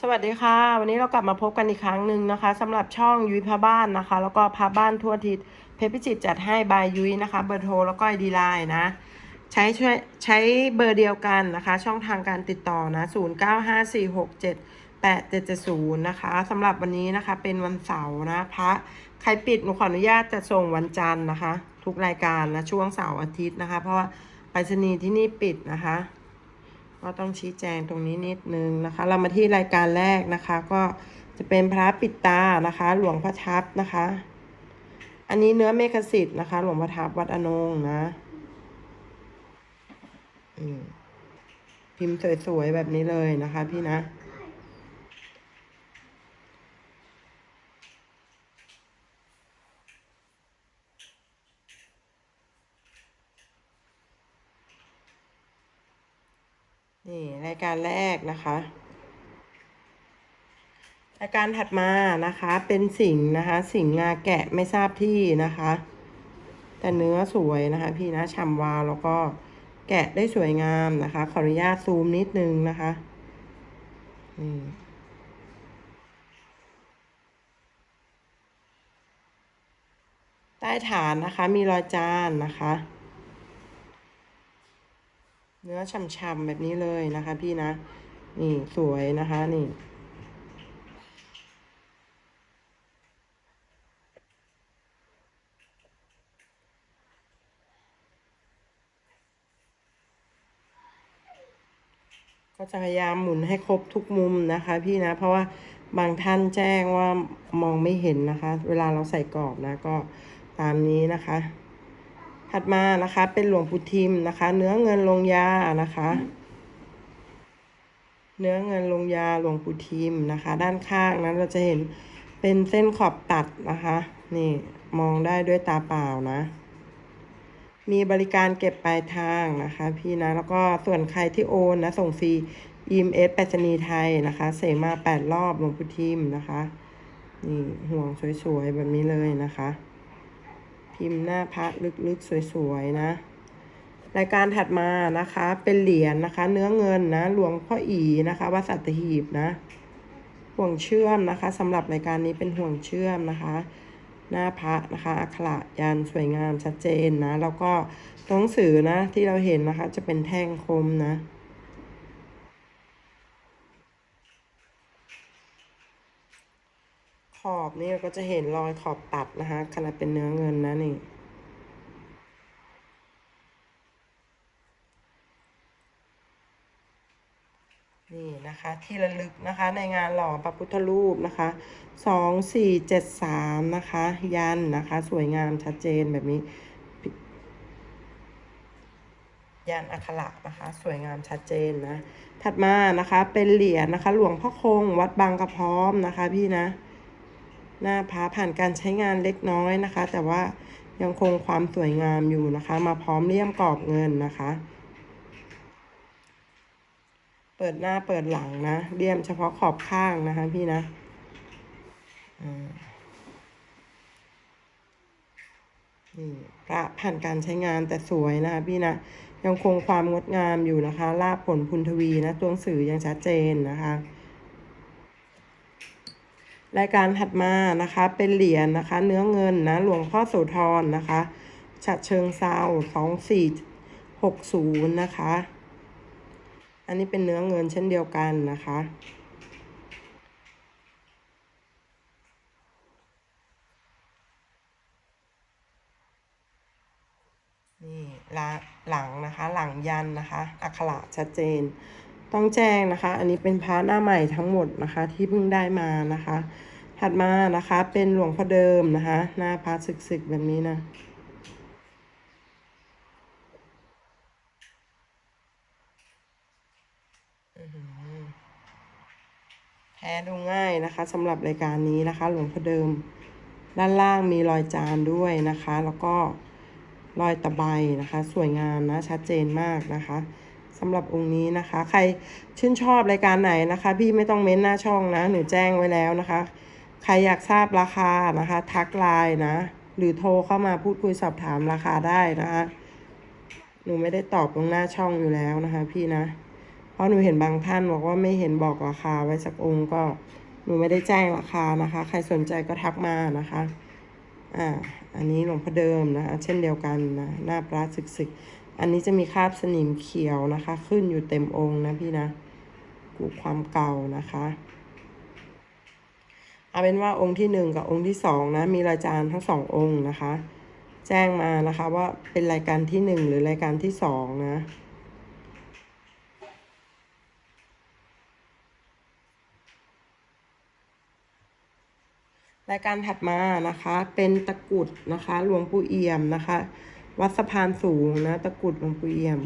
สวัสดีค่ะ วันนี้เรากลับมาพบกันอีกครั้งหนึ่งนะคะสำหรับช่องยุ้ยพาบ้านนะคะ แล้วก็พาบ้านทั่วทิศเพชรพิจิตจัดให้บายยุ้ยนะคะ เบอร์โทรแล้วก็ไอดีไลน์นะ ใช้ช่วยใช้เบอร์เดียวกันนะคะ ช่องทางการติดต่อนะ 0 9 5 4 6 7 8 7 7 0นะคะสำหรับวันนี้นะคะเป็นวันเสาร์นะพระใครปิดหนูขออนุญาตจะส่งวันจันทร์นะคะ ทุกรายการนะช่วงเสาร์อาทิตย์นะคะ เพราะว่าไปรษณีย์ที่นี่ปิดนะคะ ก็ต้องชี้แจงตรงนี้นิดนึงนะคะ เรามาที่รายการแรกนะคะ ก็จะเป็นพระปิดตานะคะ หลวงพ่อทับนะคะ อันนี้เนื้อเมฆสิทธิ์นะคะ หลวงพ่อทับวัดอนงนะอืมพิมพ์สวยๆแบบนี้เลยนะคะพี่นะ นี่รายการแรกนะคะ รายการถัดมานะคะเป็นสิงนะคะ สิงงาแกะไม่ทราบที่นะคะ แต่เนื้อสวยนะคะ พี่นะฉ่ำวาวแล้วก็แกะได้สวยงามนะคะ ขออนุญาตซูมนิดนึงนะคะใต้ฐานนะคะมีรอยจานนะคะ เนื้อฉ่ำๆแบบนี้เลยนะคะ พี่นะ นี่สวยนะคะนี่ก็จะพยายามหมุนให้ครบทุกมุมนะคะ พี่นะ เพราะว่าบางท่านแจ้งว่ามองไม่เห็นนะคะ เวลาเราใส่กรอบนะก็ตามนี้นะคะ ถัดมานะคะ เป็นหลวงปู่ทิมนะคะ เนื้อเงินลงยานะคะ เนื้อเงินลงยาหลวงปู่ทิมนะคะ ด้านข้างนั้นเราจะเห็นเป็นเส้นขอบตัดนะคะ นี่มองได้ด้วยตาเปล่านะ มีบริการเก็บปลายทางนะคะ พี่นะแล้วก็ส่วนใครที่โอนนะ ส่งฟรี EMS ไปรษณีย์ไทยนะคะ เสมาแปดรอบหลวงปู่ทิมนะคะนี่ห่วงสวยๆแบบนี้เลยนะคะ พิมพ์หน้าพระลึกๆ สวยๆ นะ รายการถัดมานะคะ เป็นเหรียญนะคะ เนื้อเงินนะ หลวงพ่ออีนะคะวัดสัตหีบนะ ห่วงเชื่อมนะคะสำหรับรายการนี้เป็นห่วงเชื่อมนะคะ หน้าพระนะคะ อักขระยันสวยงามชัดเจนนะ แล้วก็ตัวหนังสือนะที่เราเห็นนะคะ จะเป็นแท่งคมนะ อบนี่เราก็จะเห็นรอยขอบตัดนะคะขนาดเป็นเนื้อเงินนะนี่นี่นะคะที่ระลึกนะคะในงานหล่อพระพุทธรูปนะคะสองสี่เจ็ดสามนะคะ ยันนะคะ สวยงามชัดเจนแบบนี้ ยันอักขระนะคะ สวยงามชัดเจนนะ ถัดมานะคะเป็นเหรียญนะคะ หลวงพ่อคงวัดบางกระพร้อมนะคะพี่นะ หน้าพระผ่านการใช้งานเล็กน้อยนะคะ แต่ว่ายังคงความสวยงามอยู่นะคะ มาพร้อมเลี่ยมกรอบเงินนะคะ เปิดหน้าเปิดหลังนะเลี่ยมเฉพาะขอบข้างนะคะพี่นะนี่พระผ่านการใช้งานแต่สวยนะคะพี่นะ ยังคงความงดงามอยู่นะคะลาบผลพุนทวีนะตัวหนังสือยังชัดเจนนะคะ รายการถัดมานะคะ เป็นเหรียญนะคะ เนื้อเงินนะหลวงพ่อโสธรนะคะฉะเชิงเซาสองสี่หกศูนย์นะคะ อันนี้เป็นเนื้อเงินเช่นเดียวกันนะคะนี่ละหลังนะคะหลังยันนะคะ อักขระชัดเจน ต้องแจ้งนะคะ อันนี้เป็นพระหน้าใหม่ทั้งหมดนะคะ ที่เพิ่งได้มานะคะ ถัดมานะคะเป็นหลวงพ่อเดิมนะคะ หน้าพระศึกๆแบบนี้นะแท้ดูง่ายนะคะสำหรับรายการนี้นะคะ หลวงพ่อเดิม ด้านล่างมีรอยจานด้วยนะคะ แล้วก็รอยตะไบนะคะ สวยงามนะชัดเจนมากนะคะ สำหรับองค์นี้นะคะ ใครชื่นชอบรายการไหนนะคะ พี่ไม่ต้องเม้นหน้าช่องนะ หนูแจ้งไว้แล้วนะคะ ใครอยากทราบราคานะคะ ทักไลน์นะ หรือโทรเข้ามาพูดคุยสอบถามราคาได้นะคะ หนูไม่ได้ตอบตรงหน้าช่องอยู่แล้วนะคะ พี่นะ เพราะหนูเห็นบางท่านบอกว่าไม่เห็นบอกราคาไว้สักองค์ก็หนูไม่ได้แจ้งราคานะคะ ใครสนใจก็ทักมานะคะอ่าอันนี้หลวงพ่อเดิมนะคะเช่นเดียวกันนะหน้าพระศึกศึก อันนี้จะมีคราบสนิมเขียวนะคะ ขึ้นอยู่เต็มองค์นะพี่นะกูความเก่านะคะเอาเป็นว่าองค์ที่หนึ่งกับองค์ที่สองนะ มีรายการทั้งสององค์นะคะ แจ้งมานะคะว่าเป็นรายการที่หนึ่งหรือรายการที่สองนะรายการถัดมานะคะ เป็นตะกุดนะคะหลวงปู่เอี่ยมนะคะ วัดสะพานสูงนะ ตะกุดหลวงปู่เอี่ยม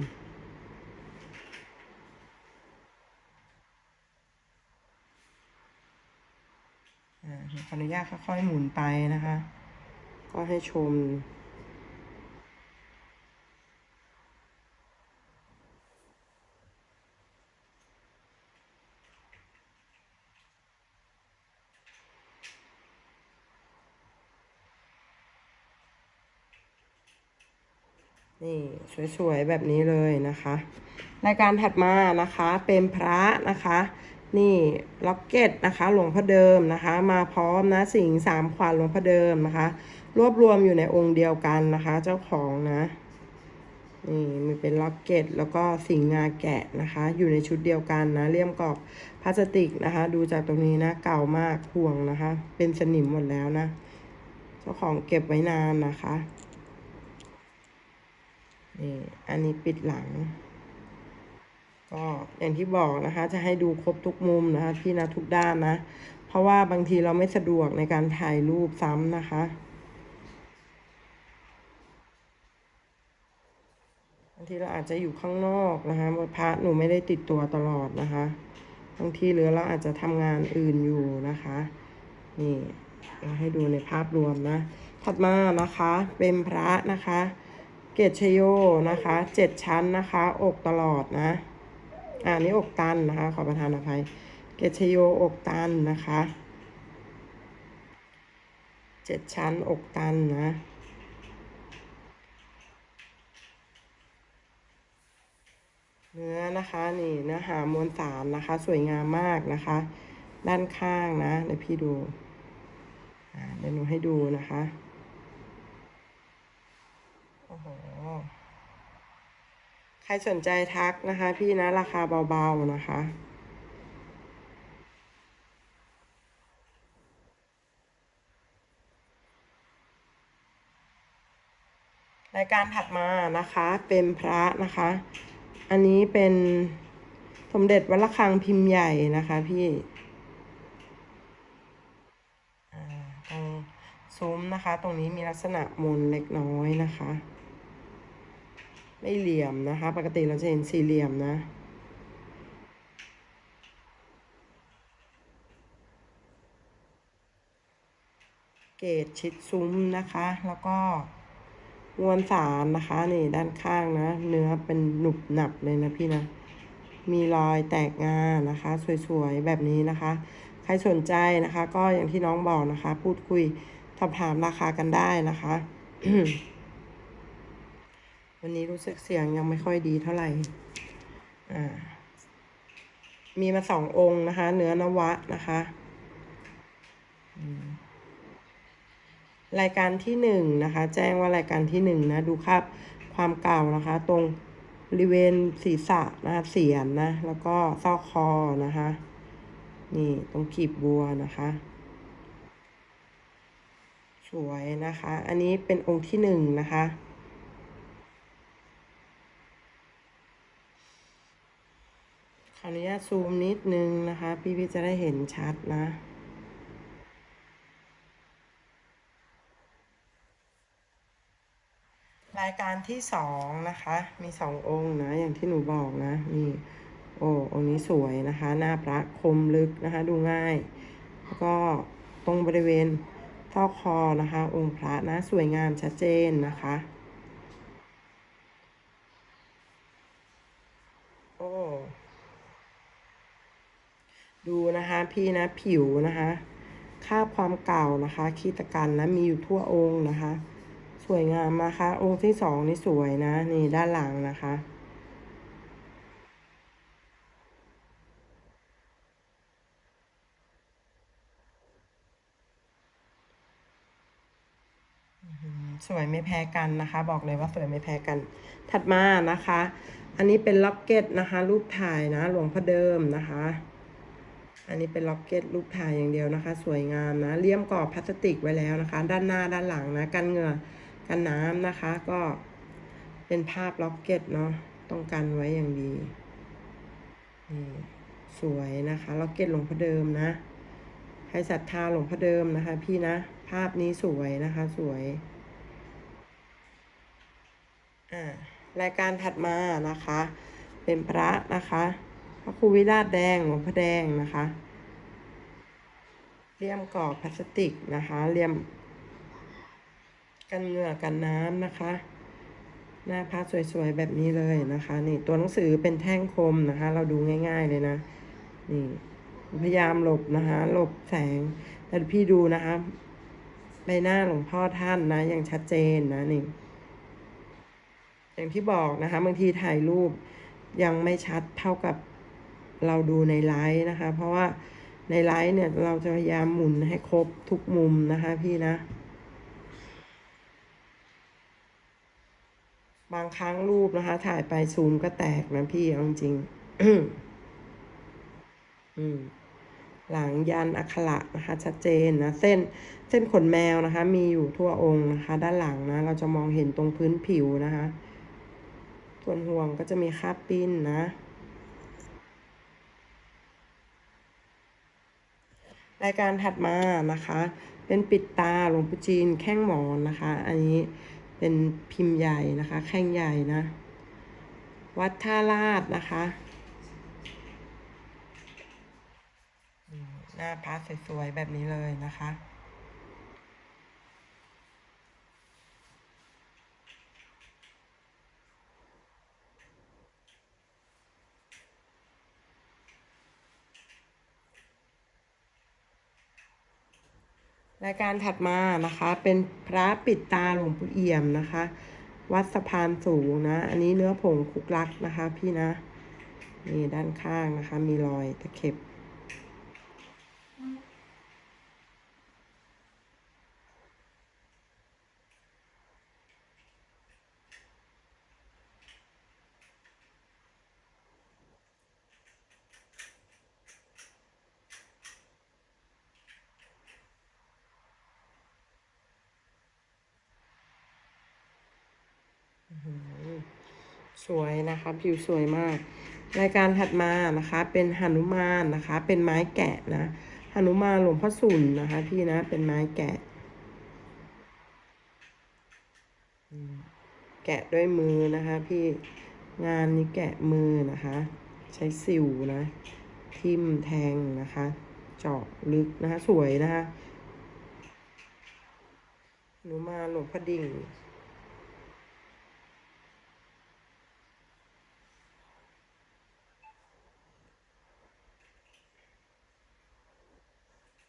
อ่าขออนุญาตค่อยๆหมุนไปนะคะ ก็ให้ชม นี่สวยๆแบบนี้เลยนะคะ รายการถัดมานะคะเป็นพระนะคะ นี่ล็อกเก็ตนะคะหลวงพ่อเดิมนะคะ มาพร้อมนะสิงสามขวัญหลวงพ่อเดิมนะคะ รวบรวมอยู่ในองค์เดียวกันนะคะ เจ้าของนะนี่มีเป็นล็อกเก็ตแล้วก็สิงงาแกะนะคะ อยู่ในชุดเดียวกันนะเลี่ยมกรอบพลาสติกนะคะ ดูจากตรงนี้นะเก่ามากห่วงนะคะ เป็นสนิมหมดแล้วนะ เจ้าของเก็บไว้นานนะคะ นี่อันนี้ปิดหลัง ก็อย่างที่บอกนะคะ จะให้ดูครบทุกมุมนะคะ พี่นะทุกด้านนะ เพราะว่าบางทีเราไม่สะดวกในการถ่ายรูปซ้ำนะคะบางทีเราอาจจะอยู่ข้างนอกนะคะพระหนูไม่ได้ติดตัวตลอดนะคะบางทีหรือเราอาจจะทำงานอื่นอยู่นะคะ นี่เราให้ดูในภาพรวมนะ ถัดมานะคะ เป็นพระนะคะ เกตชโยนะคะเจ็ดชั้นนะคะ อกตลอดนะ อ่านี่อกตันนะคะ ขอประทานอภัย เกตชโยอกตันนะคะเจ็ดชั้นอกตันนะเนื้อนะคะนี่เนื้อหามวลสารนะคะ สวยงามมากนะคะ ด้านข้างนะเดี๋ยวพี่ดูอ่าเดี๋ยวหนูให้ดูนะคะ โอ้โห ใครสนใจทักนะคะ พี่นะราคาเบาๆนะคะ รายการถัดมานะคะเป็นพระนะคะ อันนี้เป็นสมเด็จวัดระฆังพิมพ์ใหญ่นะคะพี่ อ่าตรง ซุ้มนะคะ ตรงนี้มีลักษณะมนเล็กน้อยนะคะ ไม่เหลี่ยมนะคะ ปกติเราจะเห็นสี่เหลี่ยมนะเกตชิดซุ้มนะคะ แล้วก็มวลสารนะคะนี่ด้านข้างนะ เนื้อเป็นหนุบหนับเลยนะพี่นะ มีรอยแตกงานะคะ สวยๆ แบบนี้นะคะ ใครสนใจนะคะ ก็อย่างที่น้องบอกนะคะ พูดคุย สอบถามราคากันได้นะคะ วันนี้รู้สึกเสียงยังไม่ค่อยดีเท่าไหร่ อ่า มีมาสององค์นะคะ เนื้อนวะนะคะรายการที่หนึ่งนะคะ แจ้งว่ารายการที่หนึ่งนะดูครับความเก่านะคะ ตรงบริเวณศีรษะนะคะเสียนนะ แล้วก็ซอกคอนะคะ นี่ตรงกีบบัวนะคะ สวยนะคะ อันนี้เป็นองค์ที่หนึ่งนะคะ ขออนุญาตซูมนิดนึงนะคะ พี่พี่จะได้เห็นชัดนะรายการที่สองนะคะ มีสององค์นะ อย่างที่หนูบอกนะ นี่ โอ้ องค์นี้สวยนะคะ หน้าพระคมลึกนะคะ ดูง่าย แล้วก็ตรงบริเวณ ซอคอนะคะ องค์พระนะสวยงามชัดเจนนะคะ โอ้ดูนะคะพี่นะผิวนะคะค่าความเก่านะคะคีตกันนะมีอยู่ทั่วองค์นะคะ สวยงามนะคะ องค์ที่สองนี่สวยนะ นี่ด้านหลังนะคะ สวยไม่แพ้กันนะคะ บอกเลยว่าสวยไม่แพ้กัน ถัดมานะคะ อันนี้เป็นล็อกเก็ตนะคะ รูปถ่ายนะหลวงพ่อเดิมนะคะ อันนี้เป็นล็อกเก็ตรูปถ่ายอย่างเดียวนะคะ สวยงามนะเลี่ยมกรอบพลาสติกไว้แล้วนะคะ ด้านหน้าด้านหลังนะกันเหงื่อกันน้ำนะคะ ก็เป็นภาพล็อกเก็ตเนาะต้องกันไว้อย่างดีนี่สวยนะคะล็อกเก็ตหลวงพ่อเดิมนะใครศรัทธาหลวงพ่อเดิมนะคะ พี่นะ ภาพนี้สวยนะคะ สวย อ่ารายการถัดมานะคะ เป็นพระนะคะพระครูวิราชแดงหลวงพ่อแดงนะคะเลี่ยมกรอบพลาสติกนะคะเลี่ยม กันเหงื่อกันน้ำนะคะ หน้าพระสวยๆแบบนี้เลยนะคะ นี่ตัวหนังสือเป็นแท่งคมนะคะ เราดูง่าย ๆเลยนะนี่พยายามหลบนะคะ หลบแสงแต่พี่ดูนะคะใบหน้าหลวงพ่อท่านนะอยังชัดเจนนะนี่ อย่างที่บอกนะคะ บางทีถ่ายรูปยังไม่ชัดเท่ากับเราดูในไลฟ์นะคะ เพราะว่าในไลฟ์เนี่ยเราจะพยายามหมุนให้ครบทุกมุมนะคะพี่นะ บางครั้งรูปนะคะ ถ่ายไปซูมก็แตกนะพี่เอาจริงอืมหลังยันอักขระนะคะ ชัดเจนนะ เส้นเส้นขนแมวนะคะ มีอยู่ทั่วองค์นะคะ ด้านหลังนะ เราจะมองเห็นตรงพื้นผิวนะคะ ส่วนห่วงก็จะมีคาบปิ้นนะ รายการถัดมานะคะ เป็นปิดตาหลวงปู่จีนแข้งหมอนนะคะ อันนี้เป็นพิมพ์ใหญ่นะคะ แข้งใหญ่นะ วัดท่าลาดนะคะหน้าพระสวยๆแบบนี้เลยนะคะ รายการถัดมานะคะ เป็นพระปิดตาหลวงปู่เอี่ยมนะคะ วัดสะพานสูงนะ อันนี้เนื้อผงคุกลักนะคะ พี่นะ นี่ด้านข้างนะคะ มีรอยตะเข็บ ส วยนะคะ ผิวสวยมาก รายการถัดมานะคะ เป็นหนุมานนะคะ เป็นไม้แกะนะหนุมานหลวงพ่อสุนนะคะ พี่นะเป็นไม้แกะ แกะด้วยมือนะคะ พี่งานนี้แกะมือนะคะ ใช้สิวนะ ทิ่มแทงนะคะ เจาะลึกนะคะ สวยนะคะหนุมานหลวงพ่อดิ่ง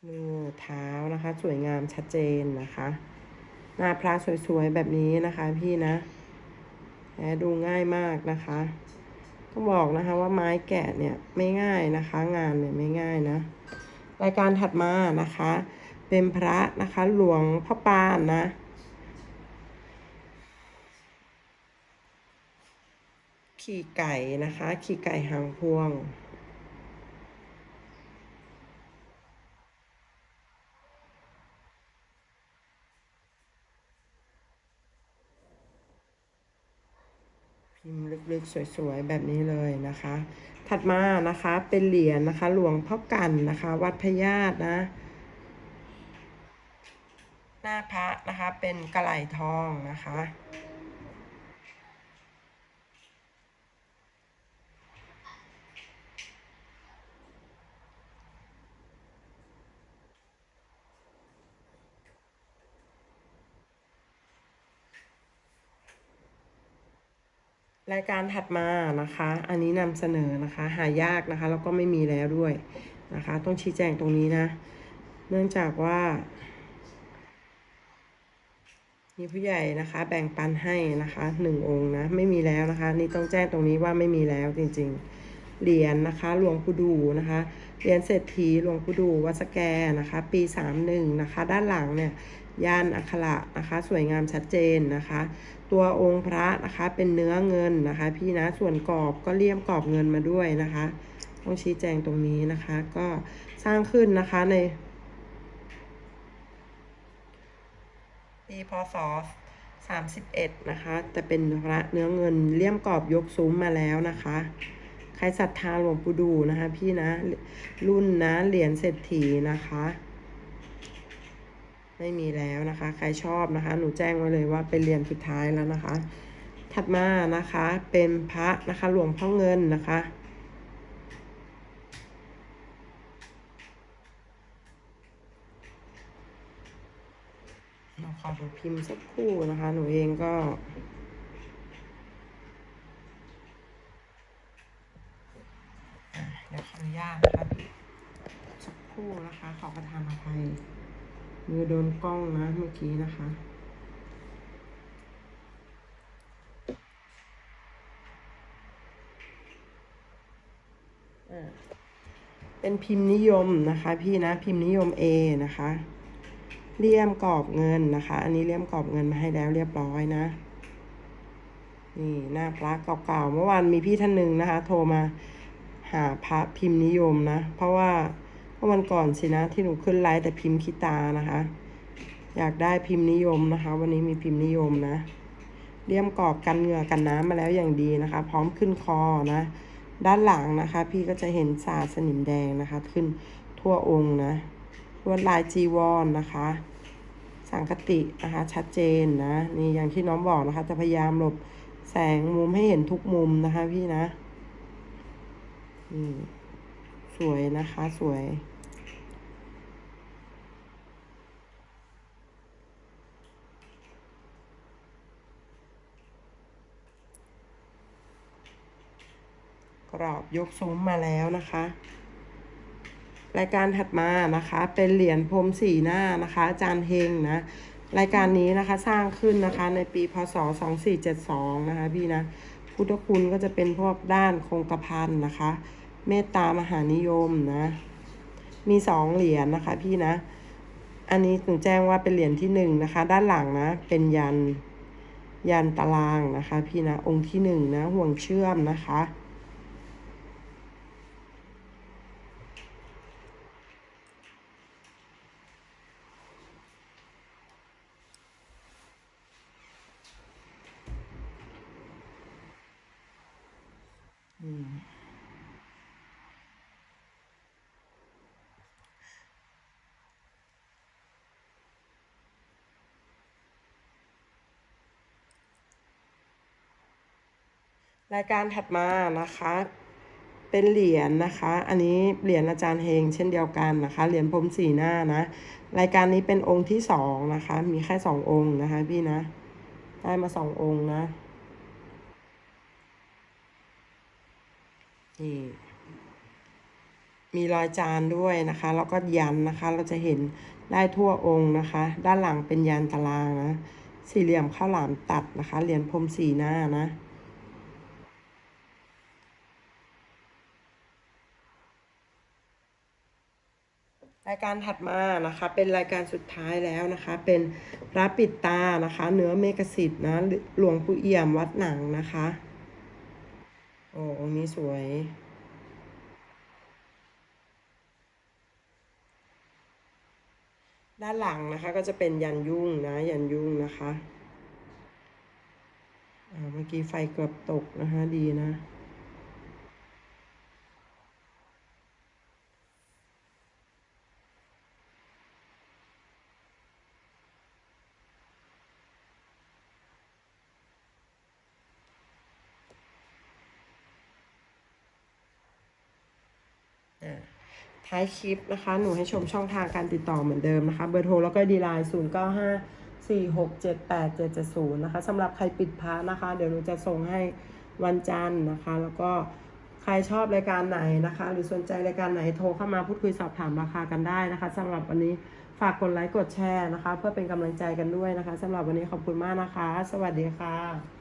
มือเท้านะคะ สวยงามชัดเจนนะคะ หน้าพระสวยๆแบบนี้นะคะพี่นะแหมดูง่ายมากนะคะ ต้องบอกนะคะว่าไม้แกะเนี่ยไม่ง่ายนะคะ งานเนี่ยไม่ง่ายนะ รายการถัดมานะคะ เป็นพระนะคะหลวงพ่อปานนะขี่ไก่นะคะ ขี่ไก่หางพวง พิมพ์ลึกๆ สวยๆ แบบนี้เลยนะคะ ถัดมานะคะเป็นเหรียญนะคะ หลวงพ่อกันนะคะ วัดพญาตนะหน้าพระนะคะเป็นกระไหลทองนะคะ รายการถัดมานะคะ อันนี้นำเสนอนะคะ หายากนะคะ แล้วก็ไม่มีแล้วด้วยนะคะ ต้องชี้แจงตรงนี้นะ เนื่องจากว่า มีผู้ใหญ่นะคะ แบ่งปันให้นะคะหนึ่งองค์นะ ไม่มีแล้วนะคะ นี่ต้องแจ้งตรงนี้ว่าไม่มีแล้วจริงๆ เหรียญนะคะ หลวงปู่ดูนะคะ เหรียญเศรษฐีหลวงปู่ดูวัดสแกนะคะ ปีสามหนึ่งนะคะ ด้านหลังเนี่ยยันอักขระนะคะ สวยงามชัดเจนนะคะ ตัวองค์พระนะคะเป็นเนื้อเงินนะคะ พี่นะส่วนกรอบก็เลี่ยมกรอบเงินมาด้วยนะคะ ต้องชี้แจงตรงนี้นะคะ ก็สร้างขึ้นนะคะในปีพศ31นะคะแต่เป็นพระเนื้อเงินเลี่ยมกรอบยกซุ้มมาแล้วนะคะ ใครศรัทธาหลวงปู่ดูนะคะ พี่นะรุ่นนะเหรียญเศรษฐีนะคะ ไม่มีแล้วนะคะ ใครชอบนะคะ หนูแจ้งไว้เลยว่าเป็นเรียญสุดท้ายแล้วนะคะ ถัดมานะคะเป็นพระนะคะหลวงพ่อเงินนะคะเราขอดูพิมพ์สักครู่นะคะ หนูเองก็อะเดี๋ยวขออนุญาตนะคะสักครู่นะคะ ขอประทานอภัย มือโดนกล้องนะเมื่อกี้นะคะ เป็นพิมพ์นิยมนะคะพี่นะพิมพ์นิยม A นะคะเลี่ยมกรอบเงินนะคะ อันนี้เลี่ยมกรอบเงินมาให้แล้วเรียบร้อยนะ นี่หน้าพระเก่าๆเมื่อวานมีพี่ท่านหนึ่งนะคะ โทรมาหาพระพิมพ์นิยมนะ เพราะว่า มื่อวันก่อนสินะที่หนูขึ้นไลฟ์แต่พิมพ์คิตานะคะ อยากได้พิมพ์นิยมนะคะ วันนี้มีพิมพ์นิยมนะเลี่ยมกรอบกันเหงื่อกันน้ำมาแล้วอย่างดีนะคะ พร้อมขึ้นคอนะ ด้านหลังนะคะ พี่ก็จะเห็นสาสนิมแดงนะคะ ขึ้นทั่วองค์นะลวดลายจีวรนนะคะ สังคตินะคะชัดเจนนะนี่อย่างที่น้องบอกนะคะ จะพยายามหลบแสงมุมให้เห็นทุกมุมนะคะพี่นะนี่สวยนะคะสวย กรอบยกซุ้มมาแล้วนะคะ รายการถัดมานะคะ เป็นเหรียญพรมสีหน้านะคะอาจารย์เฮงนะ รายการนี้นะคะสร้างขึ้นนะคะในปีพศ 2472 นะคะพี่นะ พุทธคุณก็จะเป็นพวกด้านคงกระพันนะคะ เมตตามหานิยมนะ มีสองเหรียญนะคะพี่นะ อันนี้หนูแจ้งว่าเป็นเหรียญที่หนึ่งนะคะ ด้านหลังนะ เป็นยันยันตารางนะคะ พี่นะองค์ที่หนึ่งนะห่วงเชื่อมนะคะ รายการถัดมานะคะ เป็นเหรียญนะคะ อันนี้เหรียญอาจารย์เฮงเช่นเดียวกันนะคะ เหรียญพรมสีหน้านะ รายการนี้เป็นองค์ที่สองนะคะ มีแค่สององค์นะคะ พี่นะ ได้มาสององค์นะนี่มีรอยจานด้วยนะคะ แล้วก็ยันนะคะ เราจะเห็นได้ทั่วองค์นะคะ ด้านหลังเป็นยันตารางนะ สี่เหลี่ยมข้าวหลามตัดนะคะ เหรียญพรมสีหน้านะ รายการถัดมานะคะเป็นรายการสุดท้ายแล้วนะคะ เป็นพระปิดตานะคะ เนื้อเมกสิทธ์นะหลวงปู่เอี่ยมวัดหนังนะคะ โอ้องนี้สวย ด้านหลังนะคะก็จะเป็นยันยุ่งนะยันยุ่งนะคะเมื่อกี้ไฟเกือบตกนะคะดีนะ อ่า ท้ายคลิปนะคะ หนูให้ชมช่องทางการติดต่อเหมือนเดิมนะคะ เบอร์โทรแล้วก็ดีไลน์0 9 5 4 6 7 8 7 7 0นะคะสำหรับใครปิดพระนะคะ เดี๋ยวหนูจะส่งให้วันจันทร์นะคะ แล้วก็ใครชอบรายการไหนนะคะ หรือสนใจรายการไหนโทรเข้ามาพูดคุยสอบถามราคากันได้นะคะสำหรับวันนี้ฝากกดไลค์กดแชร์นะคะ เพื่อเป็นกำลังใจกันด้วยนะคะสำหรับวันนี้ขอบคุณมากนะคะ สวัสดีค่ะ